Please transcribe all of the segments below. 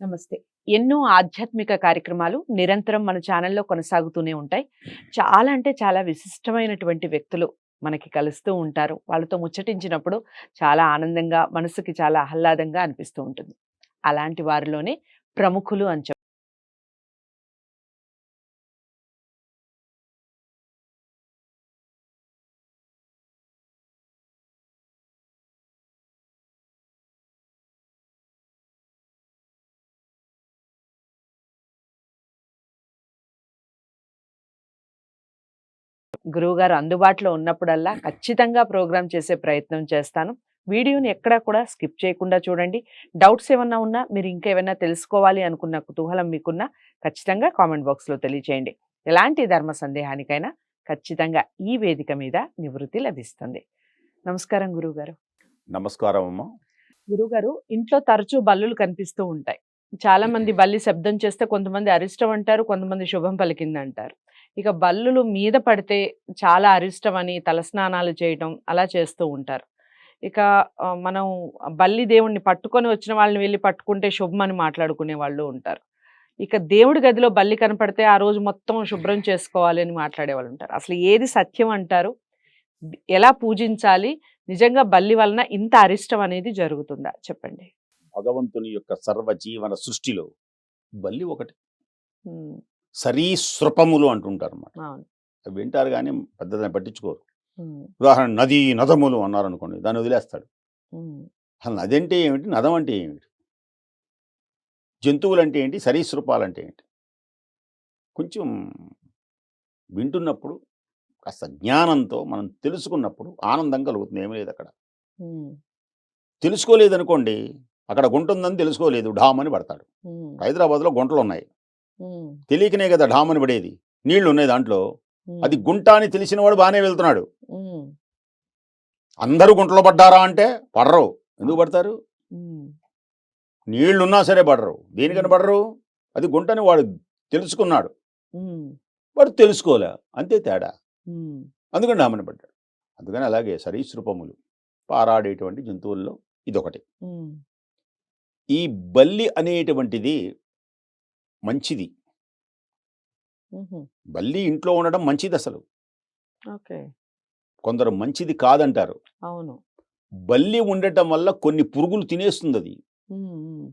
నమస్తే. ఎన్నో ఆధ్యాత్మిక కార్యక్రమాలు నిరంతరం మన ఛానల్లో కొనసాగుతూనే ఉంటాయి. చాలా అంటే చాలా విశిష్టమైనటువంటి వ్యక్తులు మనకి కలుస్తూ ఉంటారు. వాళ్ళతో ముచ్చటించినప్పుడు చాలా ఆనందంగా మనసుకి చాలా ఆహ్లాదంగా అనిపిస్తూ ఉంటుంది. అలాంటి వారిలోనే ప్రముఖులు అని గురువుగారు అందుబాటులో ఉన్నప్పుడల్లా ఖచ్చితంగా ప్రోగ్రామ్ చేసే ప్రయత్నం చేస్తాను. వీడియోని ఎక్కడా కూడా స్కిప్ చేయకుండా చూడండి. డౌట్స్ ఏమన్నా ఉన్నా మీరు ఇంకేమైనా తెలుసుకోవాలి అనుకున్న కుతూహలం మీకున్నా ఖచ్చితంగా కామెంట్ బాక్స్లో తెలియచేయండి. ఎలాంటి ధర్మ సందేహానికైనా ఖచ్చితంగా ఈ వేదిక మీద నివృత్తి లభిస్తుంది. నమస్కారం గురువుగారు. నమస్కారం అమ్మ గురుగారు ఇంట్లో తరచూ బల్లులు కనిపిస్తూ ఉంటాయి. చాలా మంది బల్లి శబ్దం చేస్తే కొంతమంది అరిష్టం అంటారు కొంతమంది శుభం పలికింది అంటారు ఇక బల్లులు మీద పడితే చాలా అరిష్టం అని తలస్నానాలు చేయటం అలా చేస్తూ ఉంటారు. ఇక మనం బల్లి దేవుణ్ణి పట్టుకొని వచ్చిన వాళ్ళని వెళ్ళి పట్టుకుంటే శుభం అని మాట్లాడుకునే వాళ్ళు ఉంటారు. ఇక దేవుడి గదిలో బల్లి కనపడితే ఆ రోజు మొత్తం శుభ్రం చేసుకోవాలి అని మాట్లాడే వాళ్ళు ఉంటారు. అసలు ఏది సత్యం అంటారు? ఎలా పూజించాలి? నిజంగా బల్లి వలన ఇంత అరిష్టం అనేది జరుగుతుందా? చెప్పండి. భగవంతుని యొక్క సర్వ జీవన సృష్టిలో బల్లి ఒకటి. సరీసృపములు అంటుంటారు అన్నమాట అవి వింటారు కానీ పెద్దదని పట్టించుకోరు. ఉదాహరణ నది నదములు అన్నారు అనుకోండి దాన్ని వదిలేస్తాడు. అసలు నది అంటే ఏమిటి? నదం అంటే ఏమిటి? జంతువులు అంటే ఏంటి? సరీసృపాలు అంటే ఏంటి? కొంచెం వింటున్నప్పుడు కాస్త జ్ఞానంతో మనం తెలుసుకున్నప్పుడు ఆనందం కలుగుతుంది. ఏమీ లేదు అక్కడ తెలుసుకోలేదనుకోండి అక్కడ గుంట ఉందని తెలుసుకోలేదు ఢామని పడతాడు. ఉమ్, హైదరాబాద్లో గుంటలు ఉన్నాయి తెలియకనే కదా ఢామని పడేది. నీళ్ళు ఉన్నాయి దాంట్లో అది గుంట అని తెలిసిన వాడు బాగానే వెళ్తున్నాడు. అందరూ గుంటలో పడ్డారా అంటే పడరు. ఎందుకు పడతారు? నీళ్ళున్నా సరే పడరు. దేనికని పడరు? అది గుంటని వాడు తెలుసుకున్నాడు. వాడు తెలుసుకోలే. అంతే తేడా. అందుకని డామని పడ్డాడు. అందుకని అలాగే సరీసృపములు పారాడేటువంటి జంతువుల్లో ఇదొకటి. ఈ బల్లి అనేటువంటిది మంచిది. బల్లి ఇంట్లో ఉండడం మంచిది అసలు ఓకే. కొందరు మంచిది కాదంటారు. అవును. బల్లి ఉండటం వల్ల కొన్ని పురుగులు తినేస్తుంది అది ఉమ్, ఉమ్,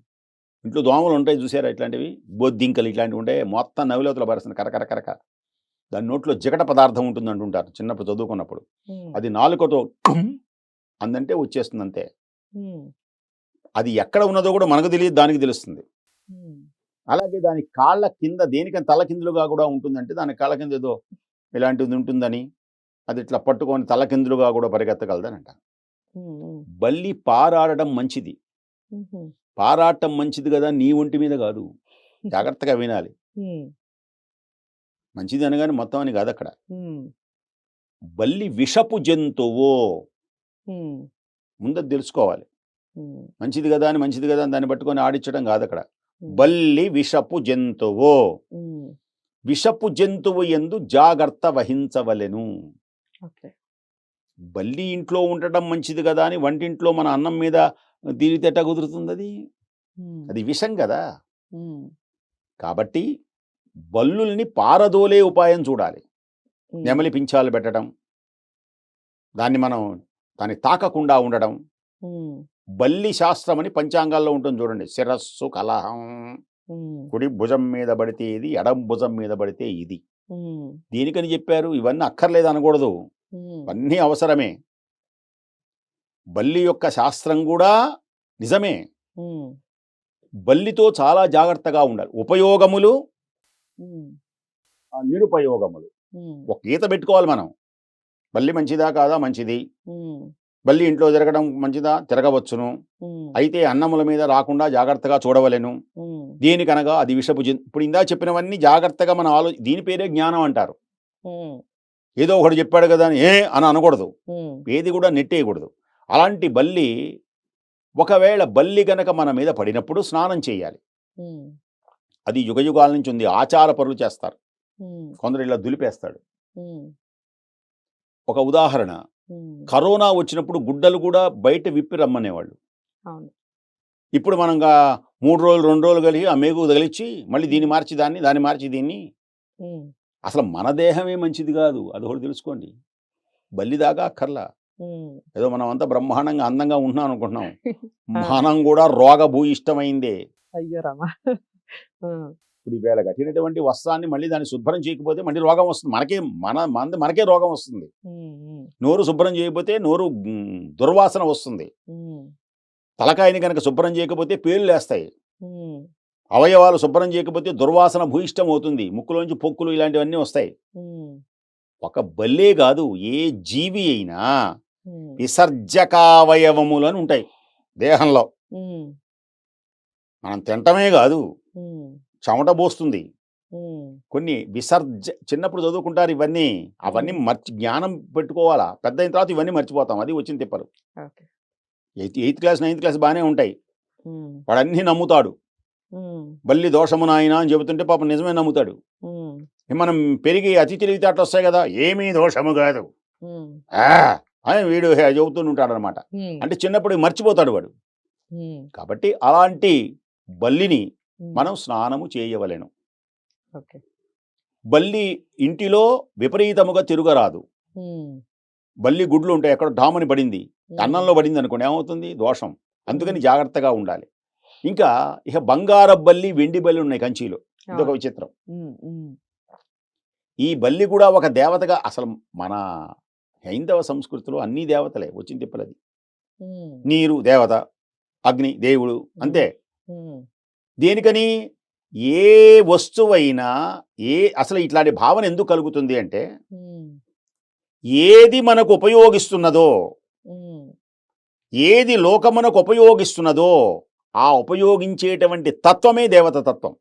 ఇంట్లో దోమలు ఉంటాయి చూసారా ఇట్లాంటివి? బొద్దింకలు ఇట్లాంటివి ఉంటాయి మొత్తం నవిలోతుల పరిస్థితి కరకర కరక దాని నోట్లో జిగట పదార్థం ఉంటుంది అంటుంటారు చిన్నప్పుడు చదువుకున్నప్పుడు. ఉమ్, అది నాలుకతో కుమ్ అందంటే వచ్చేస్తుంది అంతే ఉమ్, అది ఎక్కడ ఉన్నదో కూడా మనకు తెలియదు దానికి తెలుస్తుంది. అలాగే దాని కాళ్ళ కింద దేనికని తల కిందులుగా కూడా ఉంటుందంటే దాని కాళ్ళ కింద ఏదో ఇలాంటిది ఉంటుందని అది ఇట్లా పట్టుకొని తల కిందులుగా కూడా పరిగెత్తగలదని బల్లి పారాడడం మంచిది. పారాటం మంచిది కదా నీ ఒంటి మీద కాదు. జాగ్రత్తగా వినాలి. మంచిది అనగానే మొత్తం అని కాదు అక్కడ. బల్లి విషపు జంతువు ముందు తెలుసుకోవాలి. మంచిది కదా అని మంచిది కదా అని దాన్ని పట్టుకొని ఆడించడం కాదు అక్కడ. బల్లి విషపు జంతువు. విషపు జంతువు ఎందు జాగ్రత్త వహించవలెను. బల్లి ఇంట్లో ఉండటం మంచిది కదా అని వంటింట్లో మన అన్నం మీద దీనితే ఎట్టా కుదురుతుంది అది? అది విషం కదా. కాబట్టి బల్లుల్ని పారదోలే ఉపాయం చూడాలి. నెమలి పింఛాలు పెట్టడం. దాన్ని మనం దాన్ని తాకకుండా ఉండడం. బల్లి శాస్త్రం అని పంచాంగాల్లో ఉంటుంది చూడండి. శిరస్సు కలహం కుడి భుజం మీద పడితే ఇది ఎడం భుజం మీద పడితే ఇది. దేనికని చెప్పారు. ఇవన్నీ అక్కర్లేదు అనకూడదు ఇవన్నీ అవసరమే. బల్లి యొక్క శాస్త్రం కూడా నిజమే. బల్లితో చాలా జాగ్రత్తగా ఉండాలి. ఉపయోగములు నిరుపయోగములు. ఒక గీత పెట్టుకోవాలి మనం. బల్లి మంచిదా కాదా? మంచిది. బల్లి ఇంట్లో తిరగడం మంచిదా? తిరగవచ్చును. అయితే అన్నముల మీద రాకుండా జాగ్రత్తగా చూడవలెను. దేనికనగా అది విషపు ఇప్పుడు ఇందా చెప్పినవన్నీ జాగ్రత్తగా మన ఆలో దీని పేరే జ్ఞానం అంటారు. ఏదో ఒకటి చెప్పాడు కదా అని ఏ! అని అనకూడదు. ఏది కూడా నెట్టేయకూడదు. అలాంటి బల్లి ఒకవేళ బల్లి గనక మన మీద పడినప్పుడు స్నానం చేయాలి. అది యుగయుగాల నుంచి ఉంది. ఆచార పరులు చేస్తారు. కొందరు ఇలా దులిపేస్తాడు. ఒక ఉదాహరణ. కరోనా వచ్చినప్పుడు గుడ్డలు కూడా బయట విప్పి రమ్మనేవాళ్ళు. ఇప్పుడు మనం గా- మూడు రోజులు రెండు రోజులు కలిగి ఆ మేకు తగిలిచ్చి మళ్ళీ దీన్ని మార్చి దాన్ని దాన్ని మార్చి దీన్ని. అసలు మన దేహమే మంచిది కాదు. అది ఒకటి తెలుసుకోండి. బల్లి దాకా అక్కర్లా. ఏదో మనం అంతా బ్రహ్మాండంగా అందంగా ఉంటున్నాం అనుకుంటున్నాం. మనం కూడా రోగభూయిష్టమైందే. అయ్యో రామా. ఇప్పుడు ఈవేళ కట్టినటువంటి వస్త్రాన్ని మళ్ళీ దాన్ని శుభ్రం చేయకపోతే మళ్ళీ రోగం వస్తుంది. మనకే మన మన మనకే రోగం వస్తుంది. నోరు శుభ్రం చేయకపోతే నోరు దుర్వాసన వస్తుంది. తలకాయని కనుక శుభ్రం చేయకపోతే పేర్లు లేస్తాయి. అవయవాలు శుభ్రం చేయకపోతే దుర్వాసన భూయిష్టం అవుతుంది. ముక్కులోంచి పొక్కులు ఇలాంటివన్నీ వస్తాయి. ఒక బల్లే కాదు ఏ జీవి అయినా విసర్జకావయవములు అని ఉంటాయి దేహంలో. మనం తింటమే కాదు. చెమట పోస్తుంది కొన్ని విసర్జ చిన్నప్పుడు చదువుకుంటారు ఇవన్నీ. అవన్నీ మర్చి జ్ఞానం పెట్టుకోవాలా? పెద్ద అయిన తర్వాత ఇవన్నీ మర్చిపోతాం. అది వచ్చిన తిప్పలు okay. Eighth eighth class ninth class బాగానే ఉంటాయి. ఉమ్, వాడు అన్నీ నమ్ముతాడు బల్లి దోషము నాయన అని చెబుతుంటే పాపం నిజమే నమ్ముతాడు. మనం పెరిగి అతి తెలివితేటలు వస్తాయి కదా ఏమీ దోషము కాదు. అని వీడు హే చెబుతూ ఉంటాడు అనమాట అంటే చిన్నప్పుడు మర్చిపోతాడు వాడు. కాబట్టి అలాంటి బల్లిని మనం స్నానము చేయవలెను. బల్లి ఇంటిలో విపరీతముగా తిరగరాదు. బల్లి గుడ్లు ఉంటాయి ఎక్కడ డామని పడింది. అన్నంలో పడింది అనుకోండి ఏమవుతుంది? దోషం. అందుకని జాగ్రత్తగా ఉండాలి. ఇంకా ఇక బంగార బల్లి వెండి బల్లి ఉన్నాయి కంచిలో. ఇదొక. విచిత్రం. ఈ బల్లి కూడా ఒక దేవతగా అసలు మన హైందవ సంస్కృతిలో అన్ని దేవతలే వచ్చిన తిప్పలది. నీరు దేవత అగ్ని దేవుడు అంతే. దేనికని? ఏ వస్తువైనా ఏ అసలు ఇట్లాంటి భావన ఎందుకు కలుగుతుంది అంటే ఏది మనకు ఉపయోగిస్తున్నదో ఏది లోకమునకు ఉపయోగిస్తున్నదో ఆ ఉపయోగించేటువంటి తత్వమే దేవత తత్వం.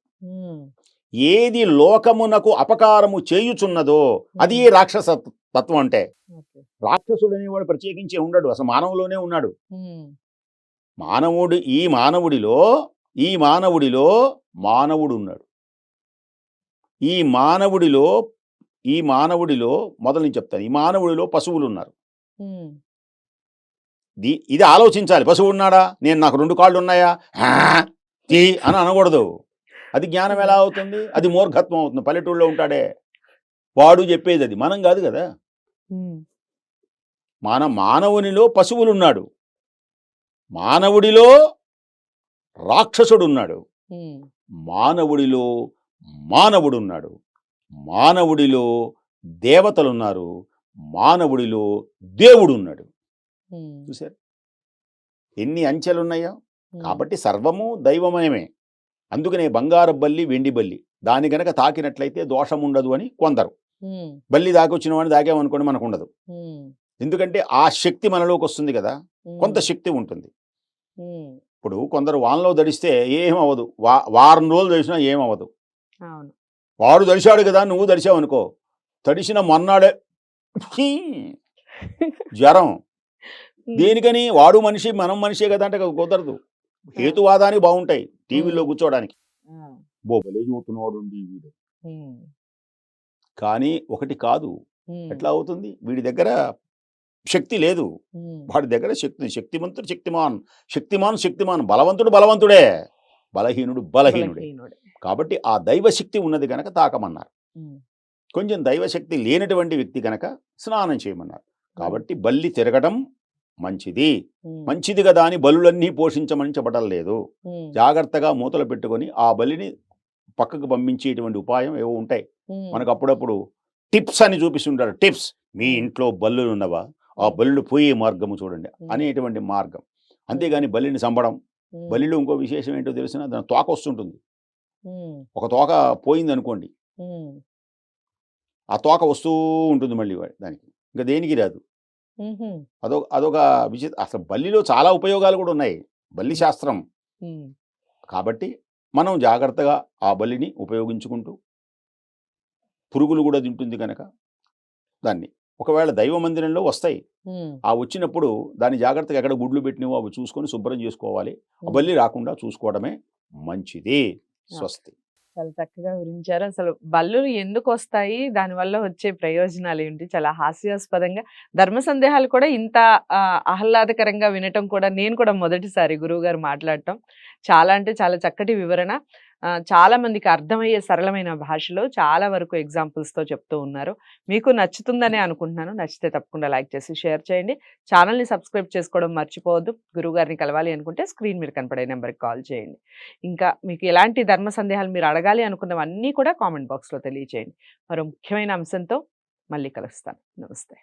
ఏది లోకమునకు అపకారము చేయుచున్నదో అది రాక్షస తత్వం అంటే. రాక్షసుడు అనేవాడు ప్రత్యేకించి ఉండడు అసలు మానవులోనే ఉన్నాడు. మానవుడు ఈ మానవుడిలో ఈ మానవుడిలో మానవుడు ఉన్నాడు ఈ మానవుడిలో ఈ మానవుడిలో మొదలు నేను చెప్తాను. ఈ మానవుడిలో పశువులు ఉన్నారు ఇది ఆలోచించాలి. పశువు ఉన్నాడా? నేను నాకు రెండు కాళ్ళు ఉన్నాయా? తీ అని అనకూడదు. అది జ్ఞానం ఎలా అవుతుంది? అది మూర్ఘత్వం అవుతుంది. పల్లెటూళ్ళలో ఉంటాడే. వాడు చెప్పేది అది. మనం కాదు కదా. మన మానవునిలో పశువులు ఉన్నాడు మానవుడిలో రాక్షసుడు ఉన్నాడు మానవుడిలో మానవుడు ఉన్నాడు మానవుడిలో దేవతలున్నారు. మానవుడిలో దేవుడు ఉన్నాడు చూసారు ఎన్ని అంచెలు ఉన్నాయో కాబట్టి సర్వము దైవమయమే. అందుకనే బంగారు బల్లి వెండి బల్లి. దాని గనక తాకినట్లయితే దోషం ఉండదు అని కొందరు. బల్లి దాకొచ్చిన వాడిని దాకామనుకోండి మనకు ఉండదు ఎందుకంటే ఆ శక్తి మనలోకి వస్తుంది కదా? కొంత శక్తి ఉంటుంది. ఇప్పుడు కొందరు వానలో దడిస్తే ఏం అవ్వదు వా వారం రోజులు దడిచినా ఏం అవ్వదు అవును. వాడు దడిశాడు కదా నువ్వు దడిచావు అనుకో. తడిసిన మొన్నాడే జ్వరం. దేనికని వాడు మనిషి మనం మనిషే కదా అంటే కుదరదు. హేతువాదానికి బాగుంటాయి టీవీలో కూర్చోడానికి. ఆ, బోబలే చూస్తున్నాడు వీడు. కానీ ఒకటి కాదు. ఎట్లా అవుతుంది? వీడి దగ్గర శక్తి లేదు. వాడి దగ్గర శక్తి శక్తిమంతుడు శక్తిమాన్ శక్తిమాన్ శక్తిమాన్ బలవంతుడు బలవంతుడే. బలహీనుడు బలహీనుడే. కాబట్టి ఆ దైవశక్తి ఉన్నది గనక తాకమన్నారు. కొంచెం దైవశక్తి లేనటువంటి వ్యక్తి గనక స్నానం చేయమన్నారు. కాబట్టి బల్లి తిరగడం మంచిది. మంచిది కదా అని బలులన్నీ పోషించమని చెప్పడం లేదు జాగ్రత్తగా మూతలు పెట్టుకొని ఆ బలిని పక్కకు పంపించేటువంటి ఉపాయం ఏవో ఉంటాయి. మనకు అప్పుడప్పుడు టిప్స్ అని చూపిస్తుంటారు. టిప్స్. మీ ఇంట్లో బల్లులు ఉన్నవా ఆ బల్లులు పోయే మార్గము చూడండి. అనేటువంటి మార్గం. అంతేగాని బలిని చంపడం. బలిలో ఇంకో విశేషం ఏంటో తెలిసిన దాని తోక వస్తుంటుంది. ఒక తోక పోయింది అనుకోండి ఆ తోక వస్తూ ఉంటుంది మళ్ళీ దానికి. ఇంకా దేనికి రాదు. అదొక అదొక విచిత్ర అసలు బల్లిలో చాలా ఉపయోగాలు కూడా ఉన్నాయి. బల్లి శాస్త్రం. కాబట్టి మనం జాగ్రత్తగా ఆ బలిని ఉపయోగించుకుంటూ పురుగులు కూడా తింటుంది కనుక దాన్ని. ఒకవేళ దైవ మందిరంలో వస్తాయి ఆ వచ్చినప్పుడు దాన్ని జాగ్రత్తగా ఎక్కడ గుడ్లు పెట్టినవో అవి చూసుకొని శుభ్రం చేసుకోవాలి. బల్లి రాకుండా చూసుకోవడమే మంచిది. స్వస్తి. చాలా చక్కగా వివరించారు. అసలు బల్లులు ఎందుకు వస్తాయి? దానివల్ల వచ్చే ప్రయోజనాలు ఏంటి? చాలా హాస్యాస్పదంగా ధర్మ సందేహాలు కూడా ఇంత ఆహ్లాదకరంగా వినటం కూడా నేను కూడా మొదటిసారి గురువు గారు మాట్లాడటం. చాలా అంటే చాలా చక్కటి వివరణ. చాలా మందికి అర్థమయ్యే సరళమైన భాషలో చాలా వరకు ఎగ్జాంపుల్స్తో చెప్తూ ఉన్నారు. మీకు నచ్చుతుందనే అనుకుంటున్నాను. నచ్చితే తప్పకుండా లైక్ చేసి షేర్ చేయండి. ఛానల్ని సబ్స్క్రైబ్ చేసుకోవడం మర్చిపోవద్దు. గురువుగారిని కలవాలి అనుకుంటే స్క్రీన్ మీద కనపడే నెంబర్కి కాల్ చేయండి. ఇంకా మీకు ఎలాంటి ధర్మ సందేహాలు మీరు అడగాలి అనుకున్నవన్నీ కూడా కామెంట్ బాక్స్లో తెలియచేయండి. మరో ముఖ్యమైన అంశంతో మళ్ళీ కలుస్తాను. నమస్తే.